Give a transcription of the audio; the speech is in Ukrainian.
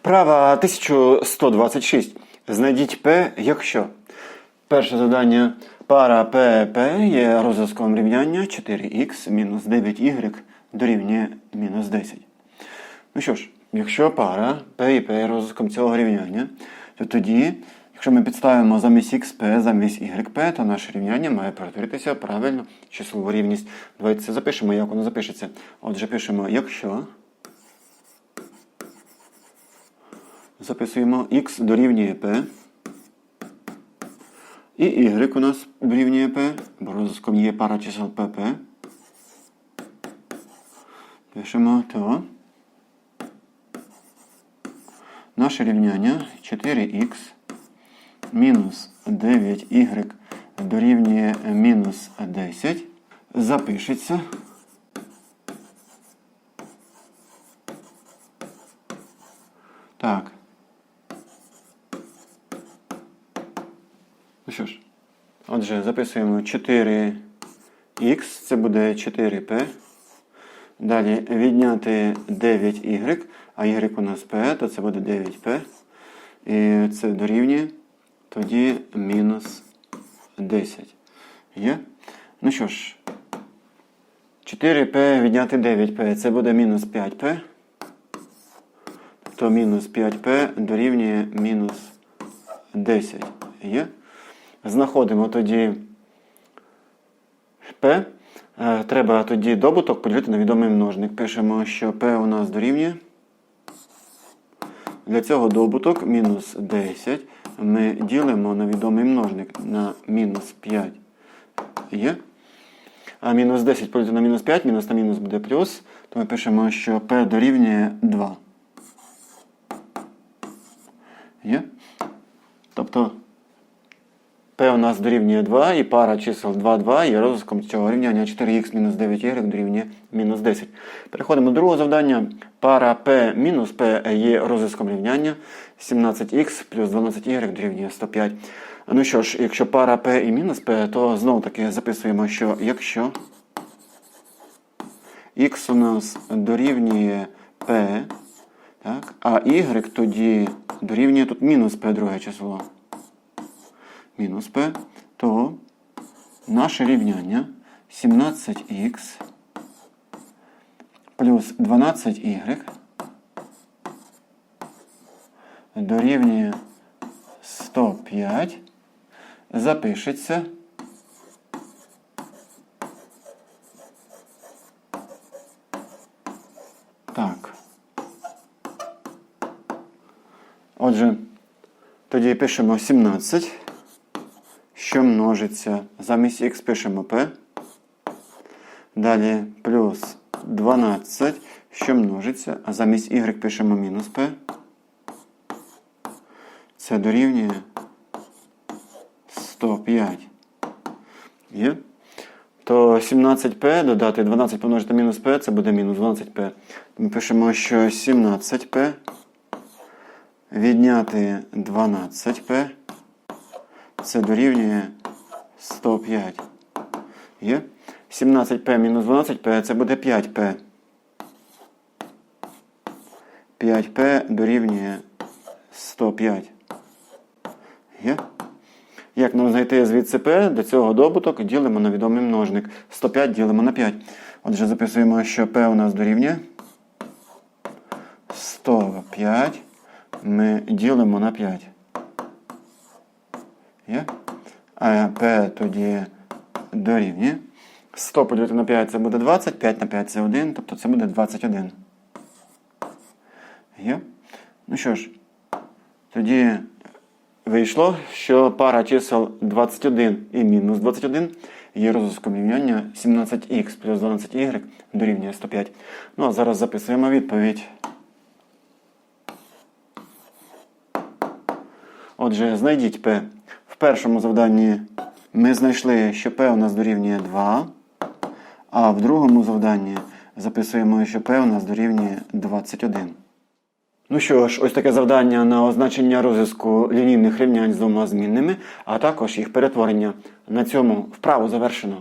Вправа 1126. Знайдіть P, якщо. Перше завдання. Пара PP є розв'язком рівняння 4х мінус 9y дорівнює мінус 10. Ну що ж, якщо пара P і P є розв'язком цього рівняння, то тоді, якщо ми підставимо замість xp, замість yp, то наше рівняння має перетворитися правильно числову рівність. Давайте це запишемо, як воно запишеться. Отже, пишемо, якщо. Записуємо x дорівнює p. І y у нас дорівнює p, бо розв'язком є пара чисел pp. Пишемо то. Наше рівняння 4х мінус 9y дорівнює мінус 10 запишеться. Так. Ну що ж, отже, записуємо 4х, це буде 4p. Далі відняти 9y, а y у нас p, то це буде 9p. І це дорівнює тоді мінус 10. Є? Ну що ж, 4p відняти 9p, це буде мінус 5p. То мінус 5p дорівнює мінус 10. Є? Знаходимо тоді p. Е, Треба тоді добуток поділити на відомий множник. Пишемо, що p у нас дорівнює. Для цього добуток мінус 10 ми ділимо на відомий множник на мінус 5. Є? А мінус 10 поділити на мінус 5, мінус на мінус буде плюс. То ми пишемо, що p дорівнює 2. Є? Тобто p у нас дорівнює 2 і пара чисел 2, 2 є розв'язком цього рівняння 4х мінус 9y дорівнює мінус 10. Переходимо до другого завдання. Пара p мінус p є розв'язком рівняння 17х плюс 12y дорівнює 105. Ну що ж, якщо пара p і мінус p, то знову таки записуємо, що якщо х у нас дорівнює p, так, а y тоді дорівнює тут мінус p друге число мінус p, то наше рівняння 17х плюс 12y дорівнює 105 запишеться так. Отже, тоді пишемо 17 що множиться. Замість х пишемо p. Далі плюс 12, що множиться, а замість y пишемо мінус p. Це дорівнює 105. Є? То 17p додати 12 помножити мінус p, це буде мінус 12p. Ми пишемо, що 17p відняти 12p. Це дорівнює 105. Є? 17p мінус 12p це буде 5p. 5p дорівнює 105. Є? Як нам знайти звідси p? До цього добуток ділимо на відомий множник. 105 ділимо на 5. Отже, записуємо, що p у нас дорівнює 105. Ми ділимо на 5. Є? А P тоді дорівнює. 100 поділити на 5 це буде 20, 5 на 5 це 1, тобто це буде 21. Є? Ну що ж, тоді вийшло, що пара чисел 21 і мінус 21 є розв'язком рівняння 17х плюс 12y дорівнює 105. Ну а зараз записуємо відповідь. Отже, знайдіть P. Першому завданні ми знайшли, що P у нас дорівнює 2, а в другому завданні записуємо, що P у нас дорівнює 21. Ну що ж, ось таке завдання на означення розв'язку лінійних рівнянь з двома змінними, а також їх перетворення. На цьому вправу завершено.